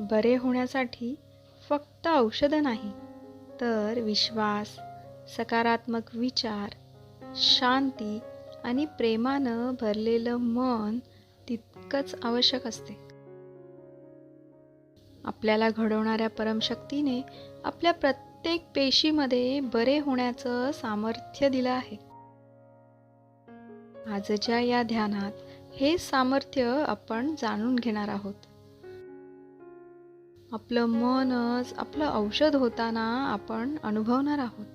बरे होण्यासाठी फक्त औषधं नाही तर विश्वास सकारात्मक विचार शांती आणि प्रेमानं भरलेलं मन तितकंच आवश्यक असते. आपल्याला घडवणाऱ्या परमशक्तीने आपल्या प्रत्येक पेशीमध्ये बरे होण्याचं सामर्थ्य दिलं आहे. आजच्या या ध्यानात हे सामर्थ्य आपण जाणून घेणार आहोत. आपलं मनच आपलं औषध होताना आपण अनुभवणार आहोत.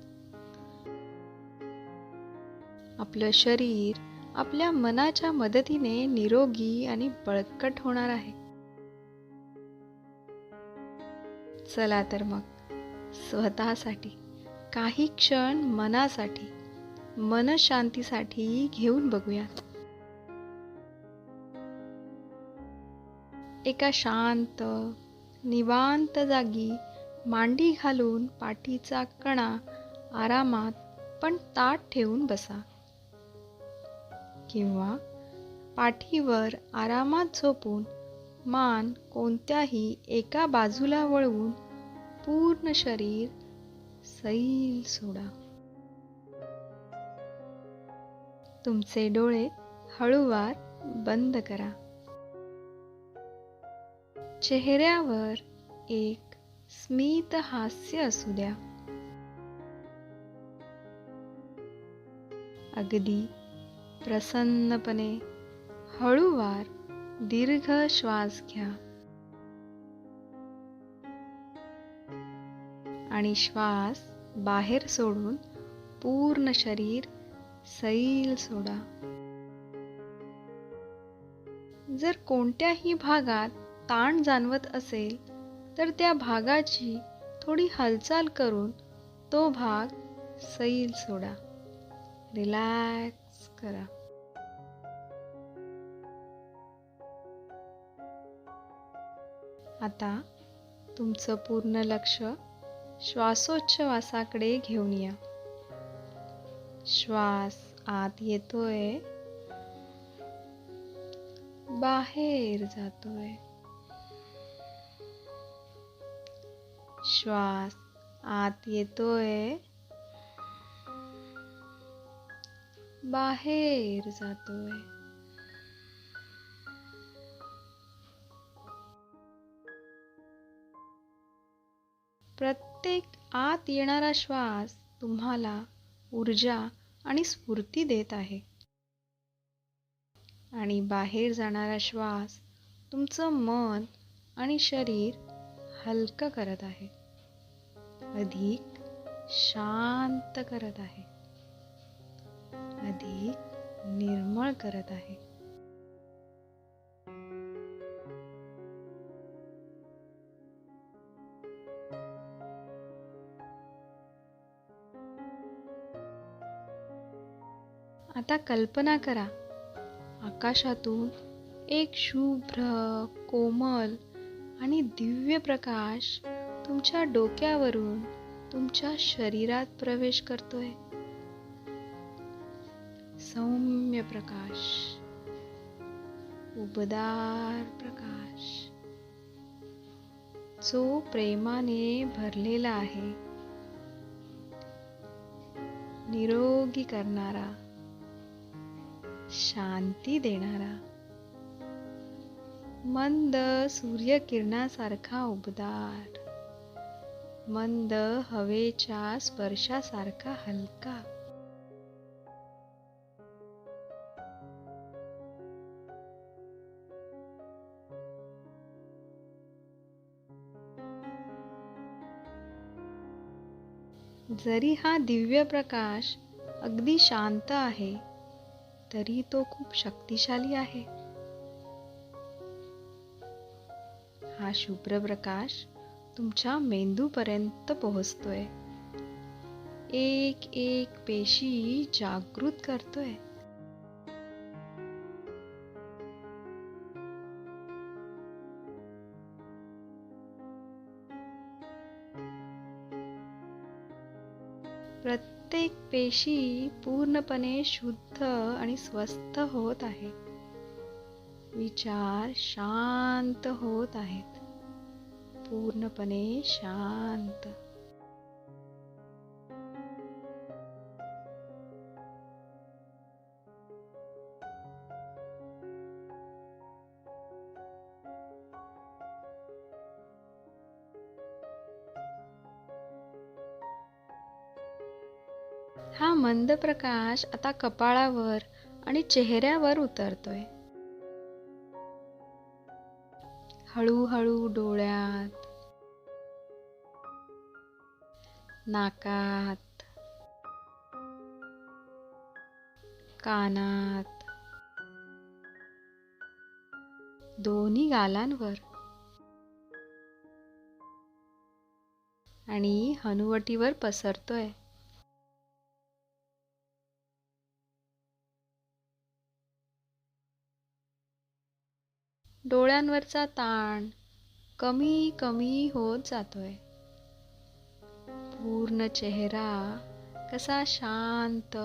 आपलं शरीर आपल्या मनाच्या मदतीने निरोगी आणि बळकट होणार आहे. चला तर मग स्वतःसाठी काही क्षण मनासाठी मनशांतीसाठी घेऊन बघूयात. एका शांत निवांत जागी मांडी घालून पाठीचा कणा आरामात पण ताट ठेवून बसा. किंवा पाठीवर आरामात झोपून मान कोणत्याही एका बाजूला वळवून पूर्ण शरीर सैल सोडा. तुमचे डोळे हळूवार बंद करा. चेहऱ्यावर एक स्मित हास्य असू द्या. अगदी प्रसन्नपणे हळूवार दीर्घ श्वास घ्या. आणि श्वास बाहेर सोडून पूर्ण शरीर सैल सोडा. जर कोणत्याही भागात ताण जाणवत असेल तर त्या भागाची थोडी हालचाल करून तो भाग सैल सोडा. रिलॅक्स करा. आता तुमचं पूर्ण लक्ष श्वासोच्छवासाकडे घेऊन या. श्वास आत येतोय. बाहेर जातोय. श्वास आत येतोय. बाहेर जातोय. प्रत्येक आत येणारा श्वास तुम्हाला ऊर्जा आणि स्फूर्ती देत आहे. आणि बाहेर जाणारा श्वास तुमचं मन आणि शरीर हलकं करत आहे. अधिक शांत करत आहे. अधिक निर्मळ करत आहे. आता कल्पना करा. आकाशातून एक शुभ्र कोमल आणि दिव्य प्रकाश तुमच्या डोक्यावरून तुमच्या शरीरात प्रवेश करतोय. सौम्य प्रकाश उबदार प्रकाश जो प्रेमाने भरलेला आहे. निरोगी करणारा शांती देणारा मंद सूर्यकिरणासारखा उबदार. मंद हवेच्या स्पर्शासारखा हलका. जरी हा दिव्य प्रकाश अगदी शांत आहे तरी तो खूप शक्तिशाली आहे. हा शुभ्रप्रकाश तुमच्या मेंदूपर्यंत पोहोचतोय. एक एक पेशी जागृत करतोय. प्रत्येक पेशी पूर्णपणे शुद्ध आणि स्वस्थ होत आहे. विचार शांत होत आहेत. पूर्णपणे शांत. हा मंद प्रकाश आता कपाळावर आणि चेहऱ्यावर उतरतोय. हळूहळू डोळ्यात नाकात कानात. दोन्ही गालांवर. आणि हनुवटीवर पसरतोय. डोळ्यांवरचा ताण कमी कमी होत जातोय. पूर्ण चेहरा कसा शांत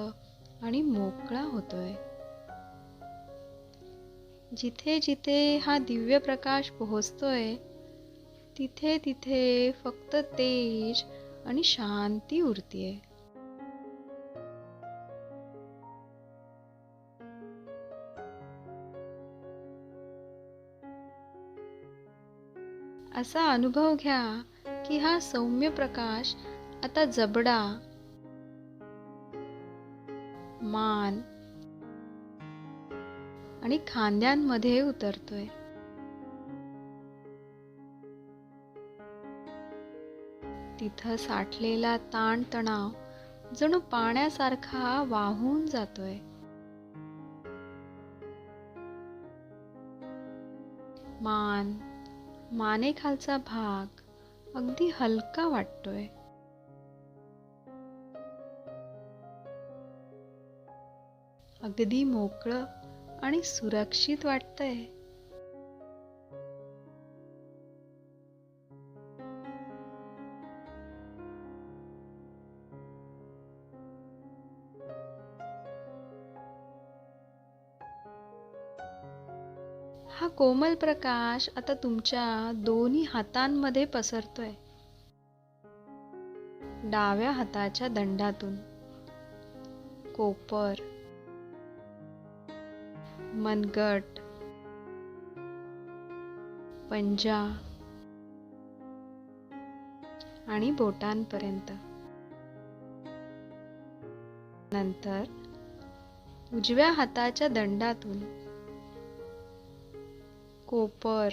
आणि मोकळा होतोय. जिथे जिथे हा दिव्य प्रकाश पोहोचतोय तिथे तिथे फक्त तेज आणि शांती उरतीये. असा अनुभव घ्या की हा सौम्य प्रकाश आता जबडा मान आणि खांद्यांमध्ये उतरतोय. तिथं साठलेला ताणतणाव जणू पाण्यासारखा वाहून जातोय. मान मानेखालचा भाग अगदी हलका वाटतोय. अगदी मोकळं आणि सुरक्षित वाटतंय. कोमल प्रकाश आता तुमच्या दोन्ही हातांमध्ये पसरतोय. डाव्या हाताच्या दंडातून. कोपर. मनगट. पंजा. आणि बोटांपर्यंत. नंतर उजव्या हाताच्या दंडातून. कोपर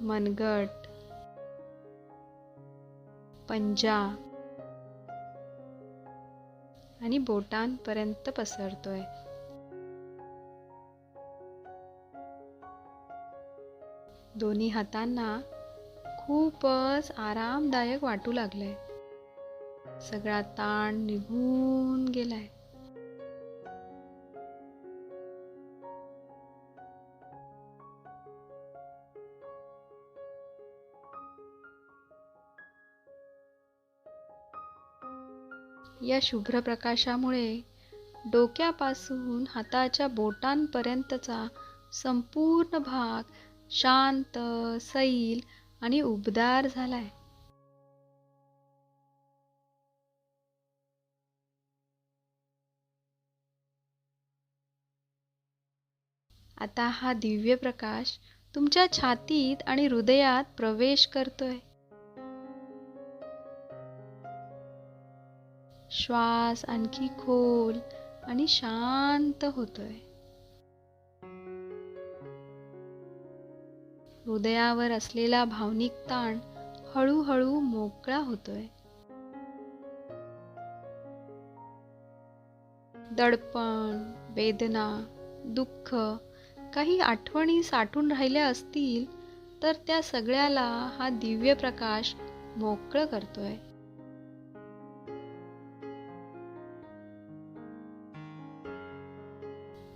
मनगट पंजा आणि बोटांपर्यंत पसरतोय. दोन्ही हातांना खूपच आरामदायक वाटू लागलंय. सगळा ताण निघून गेलाय. या शुभ्र प्रकाशामुळे डोक्यापासून हाताच्या बोटांपर्यंतचा संपूर्ण भाग शांत सैल आणि उबदार झालाय. आता हा दिव्य प्रकाश तुमच्या छातीत आणि हृदयात प्रवेश करतोय. श्वास आणखी खोल आणि शांत होतोय. हृदयावर असलेला भावनिक ताण हळूहळू मोकळा होतोय. दडपण वेदना दुःख काही आठवणी साठून राहिल्या असतील तर त्या सगळ्याला हा दिव्य प्रकाश मोकळं करतोय.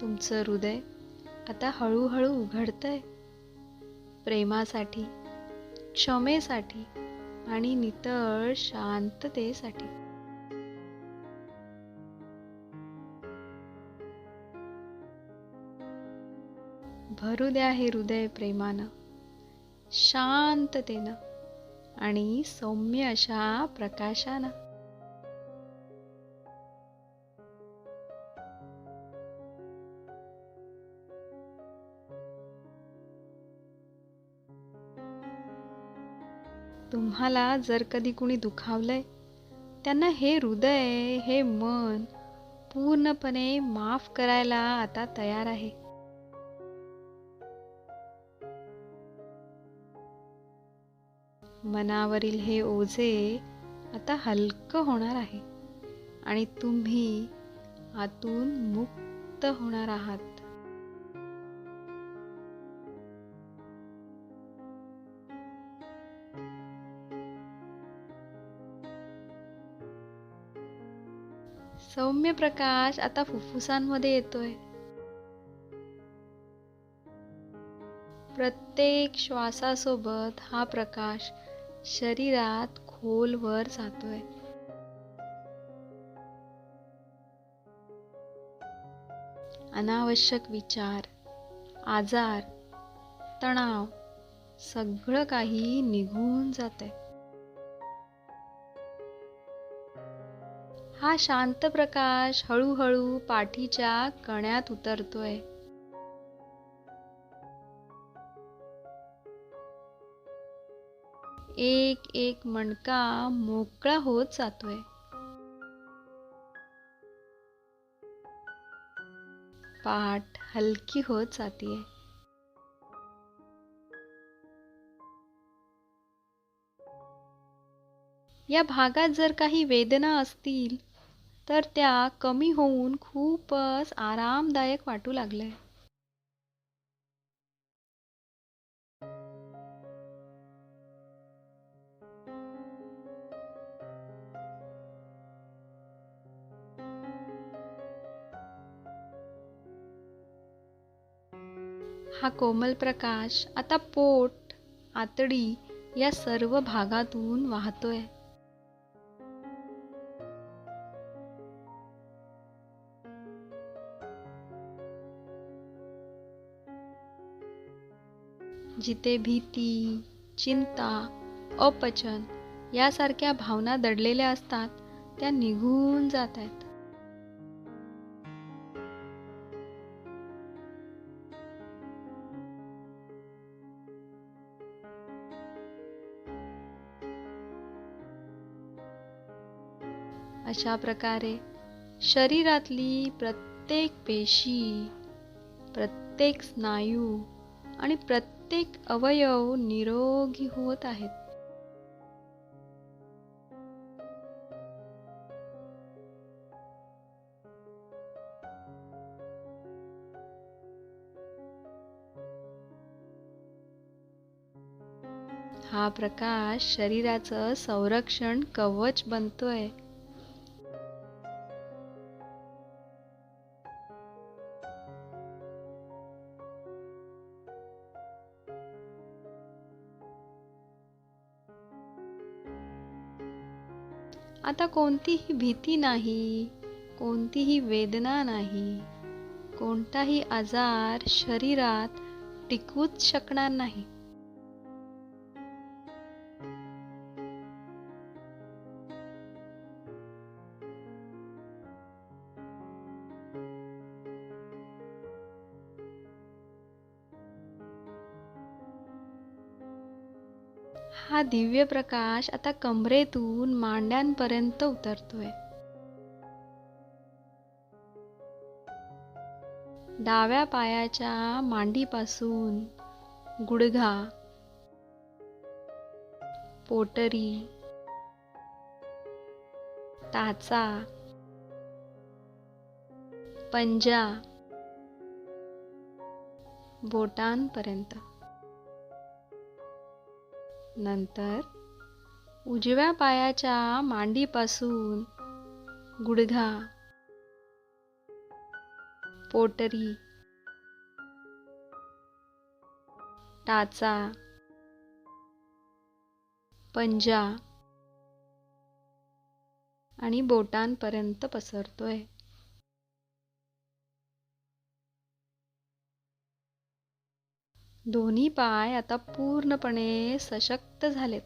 तुमचं हृदय आता हळूहळू उघडतंय. प्रेमासाठी क्षमेसाठी आणि नितळ शांततेसाठी. भरू द्या हे हृदय प्रेमानं शांततेनं आणि सौम्य अशा प्रकाशानं. तुम्हाला जर कधी कुणी दुखावलंय त्यांना हे हृदय हे मन पूर्णपणे माफ करायला आता तयार आहे. मनावरील हे ओझे आता हलकं होणार आहे आणि तुम्ही आतून मुक्त होणार आहात. सौम्य प्रकाश आता फुफ्फुसांमध्ये येतोय. प्रत्येक श्वासासोबत हा प्रकाश शरीरात खोलवर जातोय. अनावश्यक विचार आजार तणाव सगळं काही निघून जाते हा शांत प्रकाश हळूहळू पाठीच्या कण्यात उतरतोय. एक एक मणका मोकळा होत जातोय. पाठ हलकी होत जातीये. या भागात जर काही वेदना असतील तर त्या कमी होऊन खूपच आरामदायक वाटू लागलंय हा कोमल प्रकाश आता पोट आतडी या सर्व भागातून वाहतोय. जिथे भीती चिंता अपचन यासारख्या भावना दडलेल्या असतात त्या निघून जात आहेत अशा प्रकारे शरीरातली प्रत्येक पेशी प्रत्येक स्नायू आणि प्रत्येक प्रत्येक अवयव निरोगी होत आहेत. हा प्रकाश शरीराचं संरक्षण कवच बनतोय. आता कोणतीही भीती नाही कोणतीही वेदना नाही कोणताही आजार शरीरात टिकूच शकणार नाही. हा दिव्य प्रकाश आता कमरेतून मांड्यांपर्यंत उतरतोय. डाव्या पायाच्या मांडीपासून गुडघा पोटरी टाचा पंजा बोटांपर्यंत. नंतर उजव्या पायाच्या मांडीपासून गुडघा पोटरी टाचा पंजा आणि बोटांपर्यंत पसरतोय. दोन्ही पाय आता पूर्णपणे सशक्त झालेत.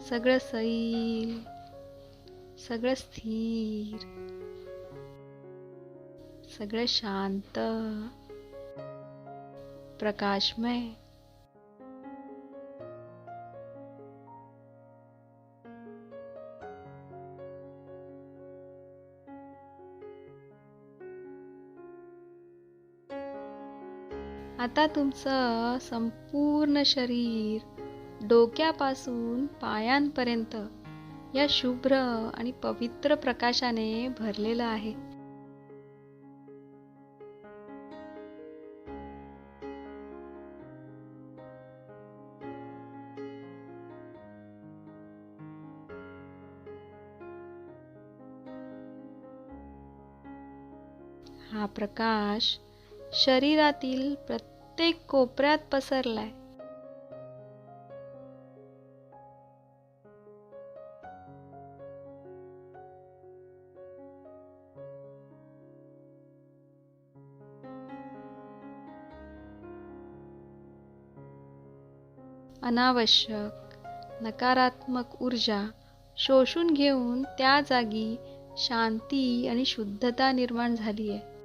सगळं सैल सगळं स्थिर सगळं शांत प्रकाशमय. आता तुमचं संपूर्ण शरीर डोक्यापासून पायांपर्यंत या शुभ्र आणि पवित्र प्रकाशाने भरलेलं आहे. हा प्रकाश शरीरातील प्रत्येक कोपऱ्यात पसरलाय. अनावश्यक नकारात्मक ऊर्जा शोषून घेऊन त्या जागी शांती आणि शुद्धता निर्माण झाली आहे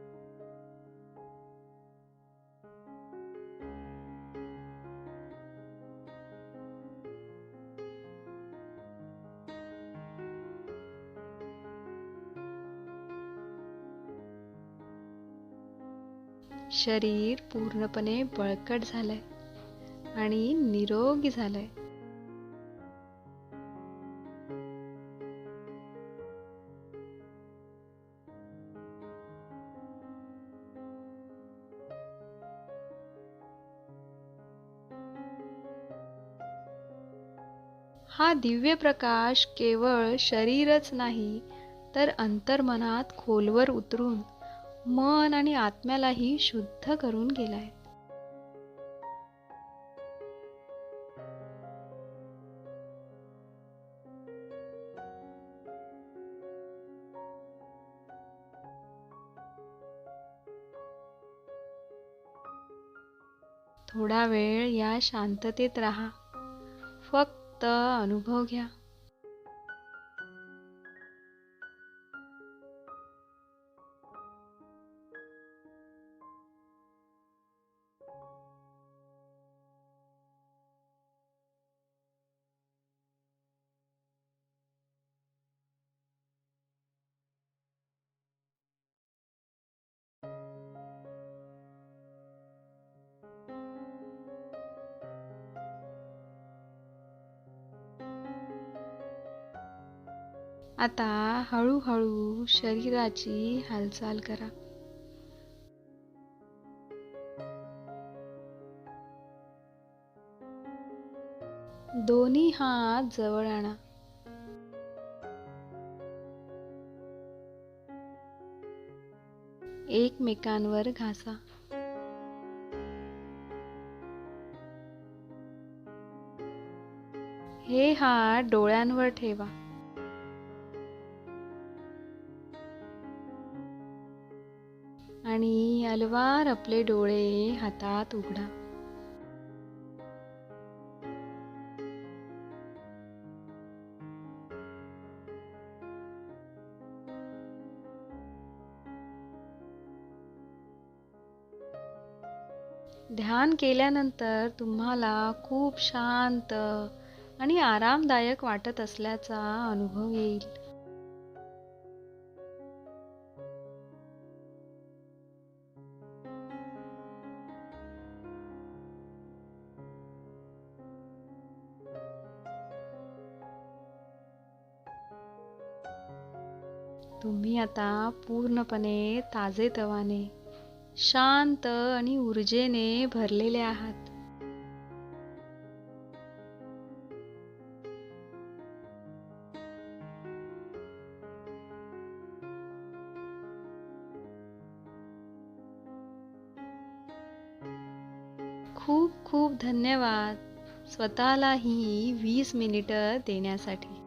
शरीर पूर्णपणे बळकट झालंय आणि निरोगी झालंय. हा दिव्य प्रकाश केवळ शरीरच नाही तर अंतर्मनात खोलवर उतरून मन आणि आत्म्यालाही शुद्ध करून गेलाय. थोडा वेळ या शांततेत राहा. फक्त अनुभव घ्या. आता हळूहळू शरीराची हालचाल करा. दोन्ही हात जवळ आणा. एकमेकांवर घासा. हे हात डोळ्यांवर ठेवा. आणि अलवार आपले डोळे हातात उघडा. ध्यान केल्यानंतर तुम्हाला खूप शांत आणि आरामदायक वाटत असल्याचा अनुभव येईल. आता पूर्णपणे ताजेतवाने शांत आणि ऊर्जेने भरलेले आहात. खूप खूप धन्यवाद स्वतःला ही वीस मिनिटं देण्यासाठी.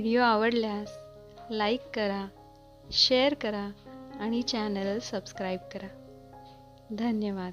व्हिडिओ आवडल्यास लाईक करा शेअर करा आणि चॅनल सबस्क्राईब करा. धन्यवाद.